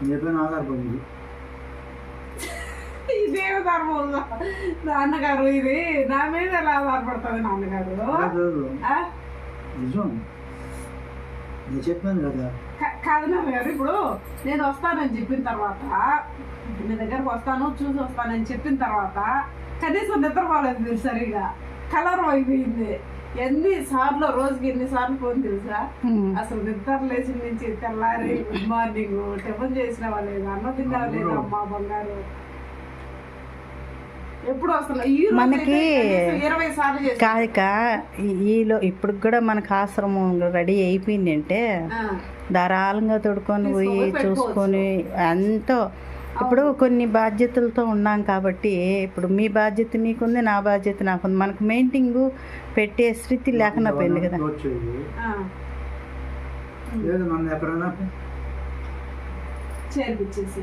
నీపైన ఆధారపడింది నాన్నగారు ఇది నా మీద ఎలా ఆధారపడుతుంది నాన్నగారు? నిజం. నేను చెప్పాను కదా. కాదు నాన్నగారు ఇప్పుడు నేను వస్తానని చెప్పిన తర్వాత మీ దగ్గరకు వస్తాను చూసి వస్తానని చెప్పిన తర్వాత కనీసం నిద్రపోలేదు మీరు సరిగా. కలర్ అయిపోయింది. ఎన్ని సార్లు రోజుకి ఎన్ని సార్లు ఫోన్ తెలుసా? అసలు నిద్ర లేచి నుంచి తెల్లారి గుడ్ మార్నింగ్ టిఫిన్ చేసిన లేదు అన్నం తిన్నావా లేదా అమ్మా బంగారు? ఎప్పుడు మనకి- ఇరవై సార్లు కాదుక ఈ- ఈలో ఇప్పుడు కూడా మనకు ఆశ్రమం రెడీ అయిపోయింది అంటే ధారాళంగా తొడుకొని పోయి చూసుకొని ఎంతో ఇప్పుడు కొన్ని బాధ్యతలతో ఉన్నాం కాబట్టి ఇప్పుడు మీ బాధ్యత మీకుంది నా బాధ్యత నాకుంది. మనకు మెయింటింగ్ పెట్టే స్థితి లేకుండా పోయింది కదా. చేర్పించేసి.